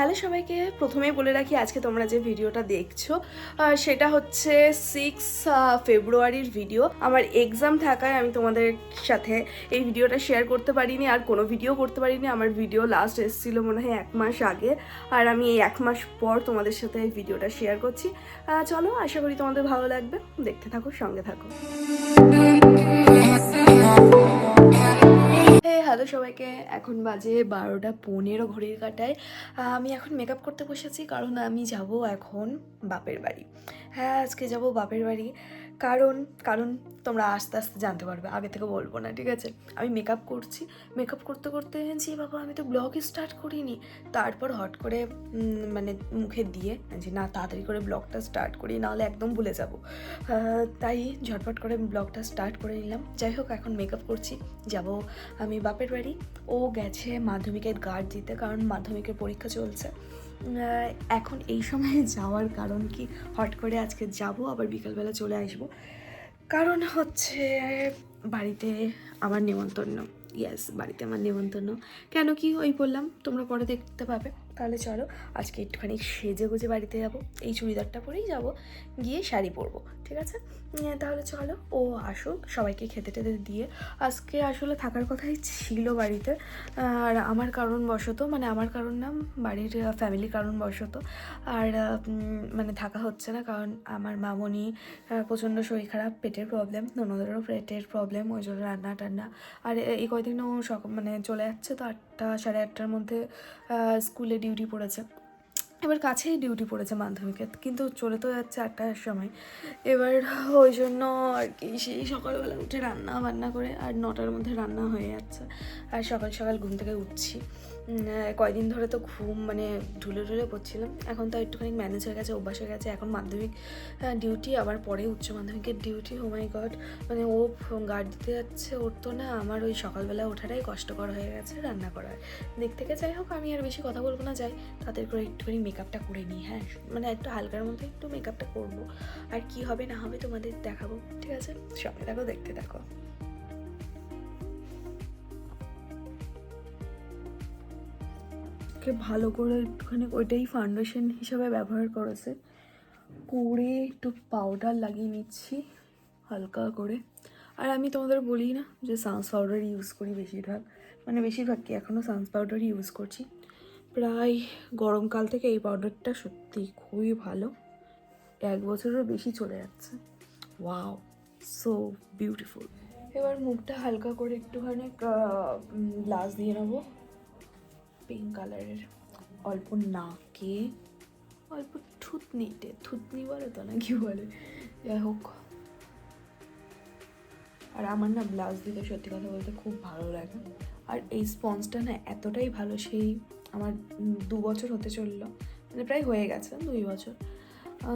Hello সবাইকে, প্রথমেই বলে রাখি আজকে তোমরা যে ভিডিওটা দেখছ সেটা হচ্ছে সিক্স ফেব্রুয়ারির ভিডিও আমার এক্সাম থাকায় আমি তোমাদের সাথে এই ভিডিওটা শেয়ার করতে পারিনি, আর কোনো ভিডিও করতে পারিনি। আমার ভিডিও লাস্ট এসেছিল মনে হয় এক মাস আগে, আর আমি এই এক মাস পর তোমাদের সাথে এই ভিডিওটা শেয়ার করছি। চলো, আশা করি তোমাদের ভালো লাগবে। দেখতে থাকো, সঙ্গে থাকো। হ্যালো সবাইকে। এখন বাজে বারোটা পনেরো ঘড়ির কাটায়। আমি এখন মেকআপ করতে বসেছি, কারণ আমি যাব এখন বাপের বাড়ি। হ্যাঁ আজকে যাব বাপের বাড়ি। কারণ কারণ তোমরা আস্তে আস্তে জানতে পারবে, আগে থেকে বলব না, ঠিক আছে? আমি মেকআপ করছি মেকআপ করতে করতে যে বাবা, আমি তো ব্লগই স্টার্ট করিনি। তারপর হট করে মানে মুখে দিয়ে, যে না, তাড়াতাড়ি করে ব্লগটা স্টার্ট করি, নাহলে একদম ভুলে যাব। তাই ঝটপট করে ব্লগটা স্টার্ট করে নিলাম। যাই হোক, এখন মেকআপ করছি, যাব আমি বাপের বাড়ি। ও গেছে মাধ্যমিকের গার্ড দিতে, কারণ মাধ্যমিকের পরীক্ষা চলছে। এখন এই সময়ে যাওয়ার কারণ কি? হট করে আজকে যাব, আবার বিকালবেলা চলে আসব। কারণ হচ্ছে বাড়িতে আমার নেমন্তন্ন। ইয়াস বাড়িতে আমার নেমন্তন্ন। কেন কি ওই বললাম? তোমরা পরে দেখতে পাবে। তাহলে চলো আজকে একটুখানি সেজে গুজে বাড়িতে যাব। এই চুড়িদারটা পরেই যাব, গিয়ে শাড়ি পরবো, ঠিক আছে? তাহলে চলো, ও আসুক, সবাইকে খেতে টেতে দিয়ে। আজকে আসলে থাকার কথাই ছিল বাড়িতে, আর আমার কারণ কারণবশত মানে আমার কারণ না, বাড়ির ফ্যামিলির কারণবশত, আর মানে থাকা হচ্ছে না, কারণ আমার মামনি প্রচণ্ড শরীর খারাপ, পেটের প্রবলেম ননদেরও পেটের প্রবলেম ওই জন্য রান্না টান্না, আর এই কয়দিনও সক মানে চলে যাচ্ছে তো আটটা, সাড়ে আটটার মধ্যে স্কুলে ডিউটি পড়েছে। এবার কাছেই ডিউটি পড়েছে মাধ্যমিকে, কিন্তু চলে তো যাচ্ছে আটটার সময়। এবার ওই জন্য আর কি, সেই সকালবেলা উঠে রান্না বান্না করে আর নটার মধ্যে রান্না হয়ে যাচ্ছে। আর সকাল সকাল ঘুম থেকে উঠছি। কয়দিন ধরে তো ঘুম মানে ঢুলে ঢুলে পড়ছিলাম। এখন তো একটুখানি ম্যানেজ হয়ে গেছে, অভ্যাস হয়ে গেছে। এখন মাধ্যমিক ডিউটি আবার পরে উচ্চ মাধ্যমিকের ডিউটি ও মাই গড মানে ও গার্ড দিতে যাচ্ছে, ওর তো না আমার ওই সকালবেলা ওঠাটাই কষ্টকর হয়ে গেছে রান্না করার। দিক থেকে যাই হোক, আমি আর বেশি কথা বলব না, যাই। তাদের করে একটুখানি মেকআপটা করে নিই হ্যাঁ। মানে একটু হালকার মধ্যে একটু মেকআপটা করব। আর কি হবে না হবে তোমাদের দেখাবো, ঠিক আছে? সঙ্গে থাকো দেখতে থাকো। কে ভালো করে একটুখানি ওইটাই ফাউন্ডেশন হিসাবে ব্যবহার করেছে। করে একটু পাউডার লাগিয়ে নিচ্ছি, হালকা করে। আর আমি তোমাদের বলি না যে সানস পাউডার ইউজ করি বেশিরভাগ। মানে বেশিরভাগ কি এখনও সানস পাউডার ইউজ করছি। প্রায় গরমকাল থেকে এই পাউডারটা সত্যি খুবই ভালো। এক বছরেরও বেশি চলে যাচ্ছে। ওয়াও সো বিউটিফুল এবার মুখটা হালকা করে একটুখানি গ্লাস দিয়ে নেব। পিঙ্ক কালারের অল্প নাকে, অল্প থুতনিতে, থুতনি বলে তো না কি বলে? যাই হোক। আর আমার না ব্লাউজ দিতে সত্যি কথা বলতে খুব ভালো লাগে। আর এই স্পঞ্জটা না এতটাই ভালো, সেই আমার দু বছর হতে চলল। মানে প্রায় হয়ে গেছে দুই বছর।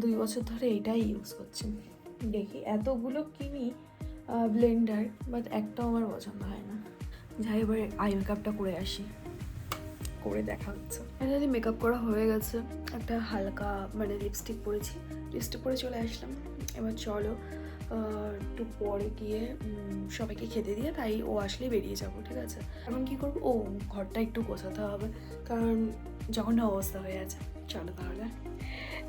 দুই বছর ধরে এইটাই ইউজ করছি। দেখি, এতগুলো কিনি ব্লেন্ডার বাট একটাও আমার পছন্দ হয় না। যাই, এবার আই মেকআপটা করে আসি। করে দেখা হচ্ছে। ফাইনালি মেকআপ করা হয়ে গেছে। একটা হালকা মানে লিপস্টিক পরেছি। লিপস্টিক পরে চলে আসলাম। এবার চলো একটু পরে গিয়ে সবাইকে খেতে দিয়ে তাই ও আসলে বেরিয়ে যাব ঠিক আছে? এখন কি করব? ও ঘরটা একটু গোছাতে হবে। কারণ যখন অবস্থা হয়ে আছে চলো তাহলে।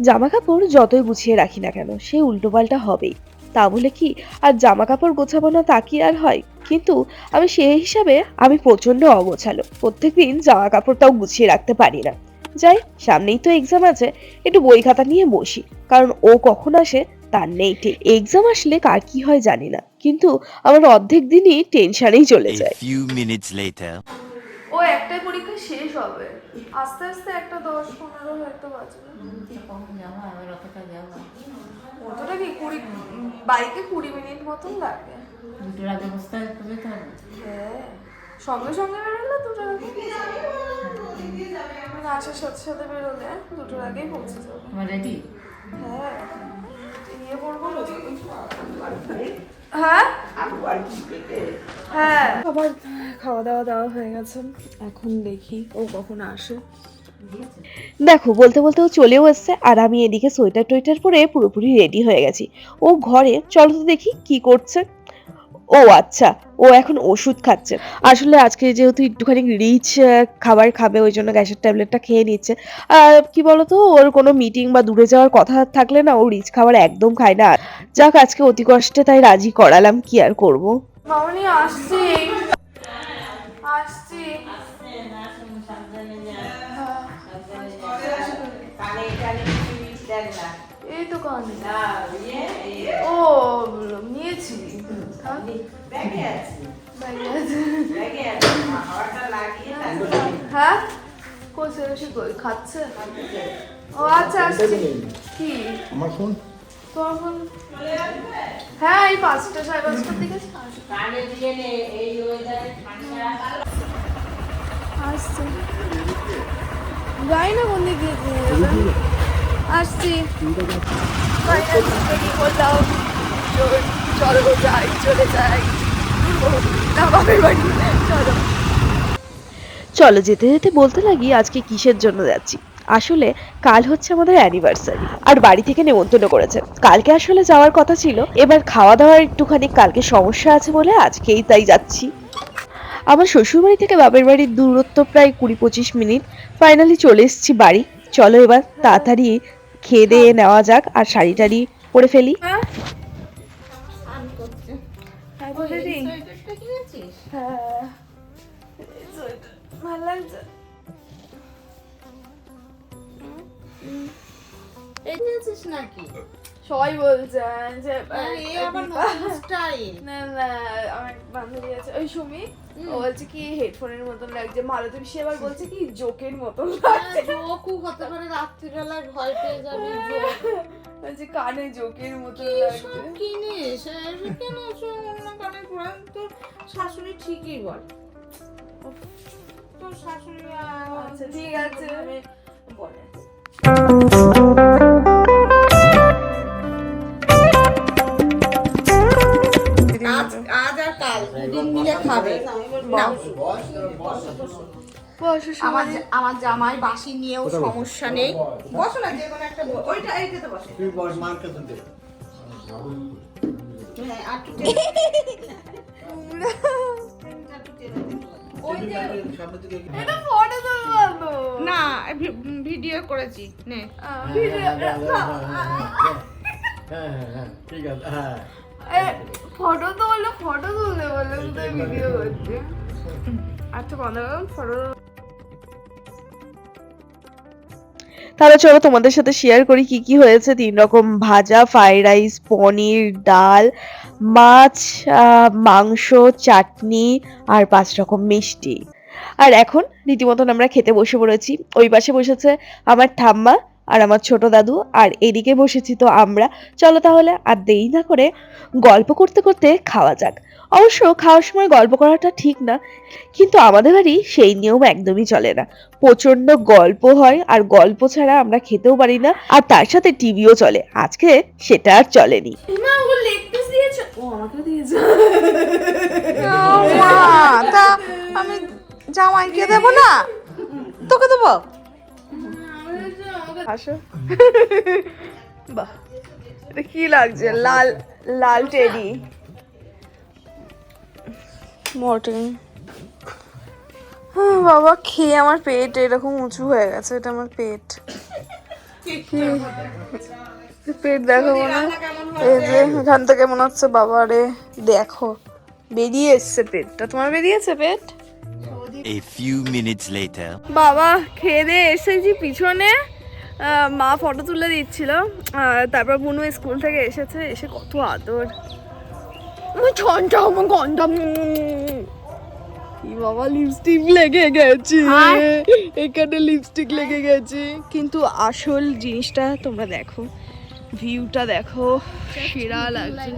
জামা কাপড় যতই গুছিয়ে রাখি না কেন সে উল্টোপাল্টা হবেই। তা বলে কি আর জামা কাপড় গোছাবো না তা কি আর হয়? কিন্তু আমি সেই হিসাবে আমি প্রচণ্ড অগোছালো। প্রত্যেকদিন জামা কাপড়টাও গুছিয়ে রাখতে পারি না। যাই সামনেই তো এক্সাম আছে একটু বই খাতা নিয়ে বসি কারণ ও কখন আসে তার নেই ঠিক। এক্সাম আসলে কার কি হয় জানি না কিন্তু আমার অর্ধেক দিনই টেনশনেই চলে যায়। ও একটাই পরীক্ষা শেষ হবে। আস্তে আস্তে একটা দশ পনেরো হয়তো বাজবে। অতটা কতটা কি কুড়ি বাইকে কুড়ি মিনিট মতন লাগে? দুটোর আগে বসতে হবে তবে তো হ্যাঁ সঙ্গে সঙ্গে বেরোলে দুটোর আগে আসার সাথে সাথে বেরোলে দুটোর আগেই পৌঁছে যাবে। তোমার রেডি হ্যাঁ ইয়ে পড়ব হ্যাঁ? হ্যাঁ। আবার খাওয়া দাওয়া দেওয়া হয়ে গেছে। এখন দেখি ও কখন আসে। দেখো বলতে বলতে ও চলেও এসছে আর আমি এদিকে সোয়েটার টোয়েটার পরে পুরোপুরি রেডি হয়ে গেছি। ও ঘরে চলো তো দেখি কি করছে। ও আচ্ছা ও এখন ওষুধ খাচ্ছে। আসলে আজকে যেহেতু একটুখানি রিচ খাবার খাবে, ওই জন্য গ্যাসের ট্যাবলেটটা খেয়ে নিচ্ছে। আর কি বলতো, ওর কোনো মিটিং বা দূরে যাওয়ার কথা থাকলে না ও রিচ খাবার একদম খায় না। যাক, আজকে অতি কষ্টে তাই রাজি করালাম, কি আর করব? মামনি, আসছি। আসছি। এই তো কানে। ও হ্যাঁ? হ্যাঁ বসে কই খাচ্ছে ও আচ্ছা কি আমার ফোন তোমার ফোন হ্যাঁ এই পাঁচটা সাড়ে পাঁচটার দিকে। আসছি যাই না কোন দিক আসছি পড়লাম। চল- যাই, চলে যাই। চলো। যেতে যেতে বলতে লাগি আজকে কিসের জন্য যাচ্ছি। আসলে কাল হচ্ছে আমাদের অ্যানিভার্সারি আর বাড়ি থেকে নেমন্তন্ন করেছে। কালকে আসলে যাওয়ার কথা ছিল, এবার খাওয়া দাওয়ার একটুখানি কালকে সমস্যা আছে বলে আজকেই তাই যাচ্ছি। আমার শ্বশুরবাড়ি থেকে বাপের বাড়ির দূরত্ব প্রায় কুড়ি পঁচিশ মিনিট। ফাইনালি চলে এসেছি বাড়ি। চলো এবার তাড়াতাড়ি খেয়ে দিয়ে নেওয়া যাক, আর শাড়ি টাড়ি পরে ফেলি। হ্যাঁ হ্যাঁ বলেছি হ্যাঁ। ভালো লাগছে। নাকি? সবাই বলছেন যে স্টাইল না না আমার বান্ধবী আছে। ওই সুমি ও বলছে কি হেডফোনের মতন লাগছে। মালতী পিসি আবার বলছে কি জোকের মতন লাগছে। জোকু হতে পারে রাত্রিবেলায় ভয় পেয়ে যাবে বলছে কানে জোকের মতন লাগছে। কিনিস কেন কানে পড়ান তোর শাশুড়ি ঠিকই বল। তোর শাশুড়ি আচ্ছা ঠিক আছে। বলে আজ আজ আর কাল দুদিন মিলে খাবে। আমার আমার জামাই বাসি নিয়েও সমস্যা নেই। বসো? না যে কোনো একটা ওইটা এইটাতে বসে। তুই বস মার না ভিডিও করেছি, নে। ফটো তো বলল ফটো তুলতে বলল কোথায় ভিডিও করছে আচ্ছা কথা ফটো তাহলে চলো তোমাদের সাথে শেয়ার করি কি কি হয়েছে। তিন রকম ভাজা ফ্রাইড রাইস পনির, ডাল, মাছ মাংস, চাটনি আর পাঁচ রকম মিষ্টি। আর এখন রীতিমতন আমরা খেতে বসে পড়েছি। ওই পাশে বসেছে আমার ঠাম্মা আর আমার ছোট দাদু আর এদিকে বসেছি তো আমরা। চলো তাহলে আর দেরি না করে গল্প করতে করতে খাওয়া যাক। অবশ্য খাওয়ার সময় গল্প করাটা ঠিক না কিন্তু আমাদের বাড়ি সেই নিয়ম একদমই চলে না। প্রচণ্ড গল্প হয় আর গল্প ছাড়া আমরা খেতেও পারি না আর তার সাথে টিভিও চলে। আজকে সেটা আর চলেনি। আমি জামাইকে দেব না? তোকে দেবো? আসো। বাহ। এটা কি লাগছে? লাল লাল টেডি। মর্টিন। হ্যাঁ বাবা খেয়ে আমার পেট এরকম উঁচু হয়ে গেছে এটা আমার পেট। পেট দেখো মনে এই যে এখান থেকে মনে হচ্ছে বাবা রে দেখো। বেরিয়ে এসছে পেটটা। তোমার বেরিয়েছে পেট? A few minutes later. বাবা খেয়ে দিয়ে এসেছি পিছনে। মা ফটো তুলে দিচ্ছিল। তারপর বুনু স্কুল থেকে এসেছে এসে কত আদর। বাবা লিপস্টিক লেগে গেছে। এখানে লিপস্টিক লেগে গেছে। কিন্তু আসল জিনিসটা তোমরা দেখো ভিউটা দেখো সেরা লাগছে।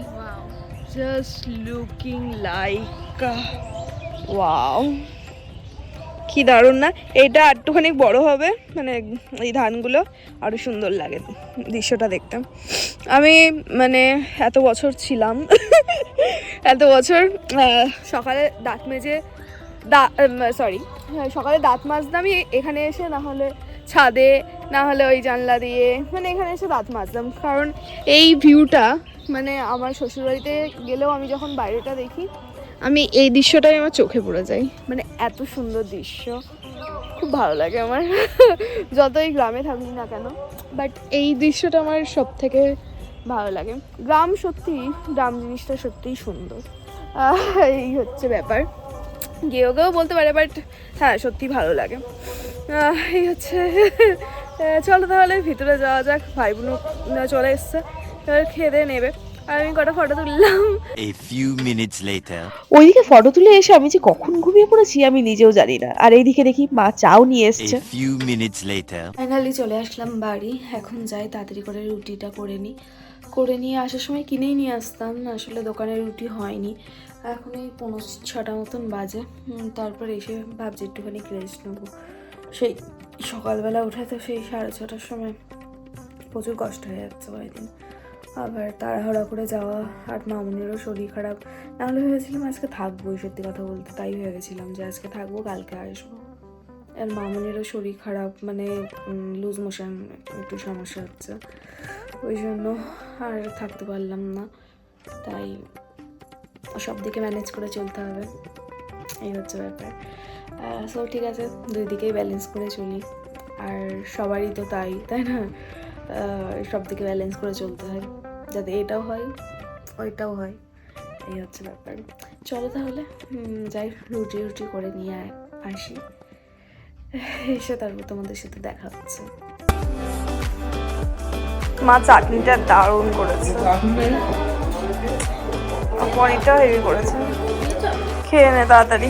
জাস্ট লুকিং লাইক ওয়াও কি দারুণ না? এটা একটুখানি বড় হবে মানে এই ধানগুলো আরও সুন্দর লাগে দৃশ্যটা দেখতে। আমি মানে এত বছর ছিলাম, এত বছর সকালে দাঁত মেজে দা সরি সকালে দাঁত মাজতে আমি এখানে এসে, না হলে ছাদে, না হলে ওই জানলা দিয়ে মানে এখানে এসে দাঁত মাজতাম। কারণ এই ভিউটা মানে আমার শ্বশুরবাড়িতে গেলেও আমি যখন বাইরেটা দেখি আমি এই দৃশ্যটাই আমার চোখে পড়ে যাই মানে এত সুন্দর দৃশ্য। খুব ভালো লাগে আমার। যতই গ্রামে থাকি না কেন। বাট এই দৃশ্যটা আমার সব থেকে ভালো লাগে। গ্রাম সত্যি গ্রাম জিনিসটা সত্যিই সুন্দর। এই হচ্ছে ব্যাপার। গেও গেও বলতে পারে বাট হ্যাঁ সত্যি ভালো লাগে। এই হচ্ছে চলো তাহলে ভিতরে যাওয়া যাক। ভাই বোনও চলে এসছে। এবার খেয়ে দিয়ে নেবে। আমি কটা ফটো তুললাম। A few minutes later. ওইদিকে ফটো তুলে এসে আমি যে কখন ঘুমিয়ে পড়েছি আমি নিজেও জানি না। আর এইদিকে দেখি মা চাও নিয়ে এসছে। A few minutes later. Finally চলে আসলাম বাড়ি। এখন যাই তাড়াতাড়ি করে রুটিটা করে নিই। করে নিয়ে আসার সময় কিনেই নিয়ে আসতাম আসলে দোকানে রুটি হয়নি। এখন এই পনেরো ছটা মতন বাজে। তারপর এসে ভাবছি একটুখানি রেস্ট নেব। সেই সকালবেলা উঠে তো সেই সাড়ে ছটার সময় প্রচুর কষ্ট হয়ে যাচ্ছে কয়েকদিন আবার তাড়াহুড়া করে যাওয়া আর মামুনেরও শরীর খারাপ। নাহলে ভেবেছিলাম আজকে থাকবোই, সত্যি কথা বলতে। তাই ভেবেছিলাম যে আজকে থাকব, কালকে আসব। আর মামুনেরও শরীর খারাপ মানে লুজ মোশন একটু সমস্যা হচ্ছে। ওই জন্য আর থাকতে পারলাম না। তাই সব দিকে ম্যানেজ করে চলতে হবে। এই হচ্ছে ব্যাপার। সো ঠিক আছে, দুই দিকেই ব্যালেন্স করে চলি। আর সবারই তো তাই তাই না? সব দিকে ব্যালেন্স করে চলতে হয়। যাতে এটাও হয় ওইটাও হয়। এই হচ্ছে ব্যাপার। চলো তাহলে যাই রুটি রুটি করে নিয়ে আসি। এসে তারপর তোমাদের সাথে দেখা হচ্ছে। মা চাটনিটা দারুণ করেছে। পনিরটাও হেভি করেছে। খেয়ে নে তাড়াতাড়ি।